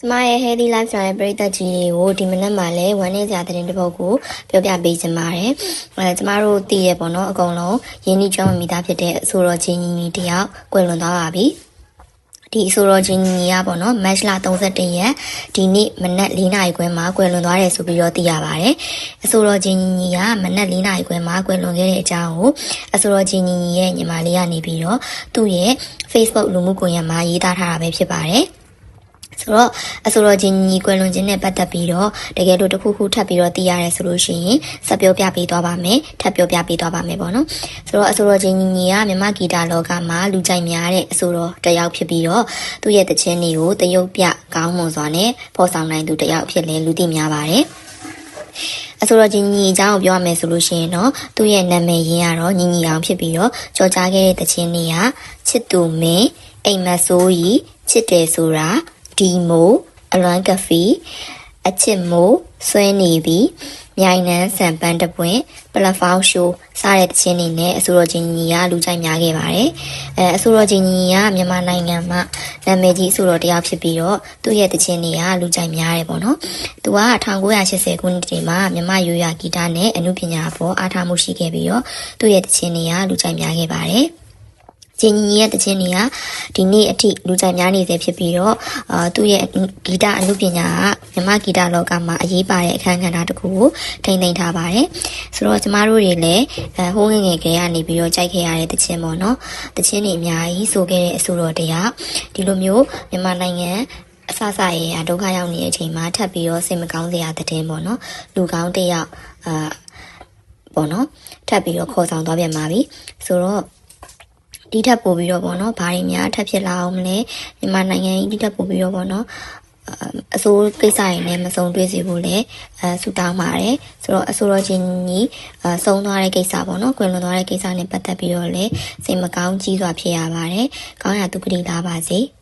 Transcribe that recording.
ကျမရဲ့ Healthy Life ဆိုတဲ့ပရိသတ်ကြီးတွေကိုဒီမနက်မှာလဲဝမ်းနည်းစရာသတင်းတစ်ပုဒ်ကိုပြောပြပေးချင်ပါတယ်။အဲကျမတို့သိရပေါ့နော်အကုန်လုံးရင်းနှီးကျွမ်းဝင်မိသားဖြစ်တဲ့အဆိုတော်ချင်းကြီးတယောက်ကွယ်လွန်သွားပါပြီ။ဒီအဆိုတော်ချင်းကြီးကပေါ့နော်မတ်လ31ရက်ဒီနေ့မနက်4နာရီခွဲမှာကွယ်လွန်သွားတယ်ဆိုပြီးတော့သိရပါတယ်။အဆိုတော်ချင်းကြီးကမနက်4နာရီခွဲမှာကွယ်လွန်ခဲ့တဲ့အကြောင်းကိုအဆိုတော်ချင်းကြီးရဲ့ညီမလေးကနေပြီးတော့သူ့ရဲ့ Facebook လူမှုကွန်ရက်မှာရေးသားထားတာပဲဖြစ်ပါတယ်။ ဆိုတော့အဆိုတော်ချင်းညီကွယ်လွန်ခြင်းနဲ့ပတ်သက်ပြီးတော့တကယ်လို့တစ်ခုခုထပ်ပြီးတော့သိရတယ်ဆိုလို့ရှိရင်ဆက်ပြောပြပေးသွားပါမယ်ထပ်ပြောပြပေးသွားပါမယ်ပေါ့နော်ဆိုတော့အဆိုတော်ချင်းညီညီကမြန်မာဂီတလောကမှာလူကြိုက်များတဲ့အဆိုတော်တစ်ယောက်ဖြစ်ပြီးတော့သူ့ရဲ့တခြင်းတွေကိုတရုပ်ပြကောင်းမွန်စွာနဲ့ပေါ်ဆောင်နိုင်သူတစ်ယောက်ဖြစ်လဲလူသိများပါတယ်အဆိုတော်ချင်းညီအကြောင်းကိုပြောရမယ်ဆိုလို့ရှိရင်တော့သူ့ရဲ့နာမည်ရင်းကတော့ညီညီအောင်ဖြစ်ပြီးတော့ကြော်ကြားခဲ့တဲ့တခြင်းတွေကချစ်သူမင်းအိမ်မက်ဆိုးကြီးချစ်တယ်ဆိုတာ ဒီမိုအလွမ်းကဖီအချစ်မိုးဆွဲနေပြီမြိုင်နန်းစံပန်းတပွင့်ပလက်ဖောင်းရှိုးစတဲ့တခြင်းတွေနဲ့အဆိုတော်ချင်းကြီးကလူကြိုက်များခဲ့ပါတယ်အဲအဆိုတော်ချင်းကြီးကမြန်မာနိုင်ငံမှာနာမည်ကြီးအဆိုတော်တစ်ယောက်ဖြစ်ပြီးတော့သူ့ရဲ့တခြင်းတွေကလူကြိုက်များတယ်ပေါ့နော်သူက1980ခုနှစ်တည်းမှာမြန်မာရိုးရာဂီတနဲ့အမှုပညာပေါ်အားထားမှုရှိခဲ့ပြီးတော့သူ့ရဲ့တခြင်းတွေကလူကြိုက်များခဲ့ပါတယ် ကျင်းကြီးရဲ့တခြင်းတွေကဒီနေ့အထိလူကြိုက်များနေစေဖြစ်ပြီးတော့အာသူ့ရဲ့ဂီတအမှုပညာကမြမဂီတလောကမှာအရေးပါတဲ့အခန်းကဏ္ဍတစ်ခုကိုထိန်းသိမ်းထားပါတယ်ဆိုတော့ကျမတို့တွေလည်းအဲဟိုးငယ်ငယ်ကလေးကနေပြီးတော့ကြိုက်ခဲ့ရတဲ့တခြင်းပေါ့နော်တခြင်းတွေအများကြီးဆိုခဲ့တဲ့အဆိုတော်တရားဒီလိုမျိုးမြန်မာနိုင်ငံအဆဆရဲ့အဒုက္ခရောက်နေတဲ့အချိန်မှာထပ်ပြီးတော့စိတ်မကောင်းစရာတဲ့တင်ပေါ့နော်လူကောင်းတစ်ယောက်အာပေါ့နော်ထပ်ပြီးတော့ခေါ်ဆောင်သွားပြန်ပါပြီဆိုတော့ ဒီထက်ပိုပြီးတော့ပေါ့နော်ဘာတွေများထပ်ဖြစ်လာအောင်မလဲမြန်မာနိုင်ငံကြီးဒီထက်ပိုပြီးတော့ပေါ့နော်အစိုးကိစ္စတွေနဲ့မစုံတွေ့စေဖို့လည်းအဲဆူတောင်းပါတယ်ဆိုတော့အစိုးရချင်းကြီးအဆုံးသွားတဲ့ကိစ္စပေါ့နော်ကွယ်လွန်သွားတဲ့ကိစ္စနဲ့ပတ်သက်ပြီးတော့လည်းစိတ်မကောင်းကြီးစွာဖြစ်ရပါတယ်ကောင်းရာဒုက္ခတိလာပါစေ။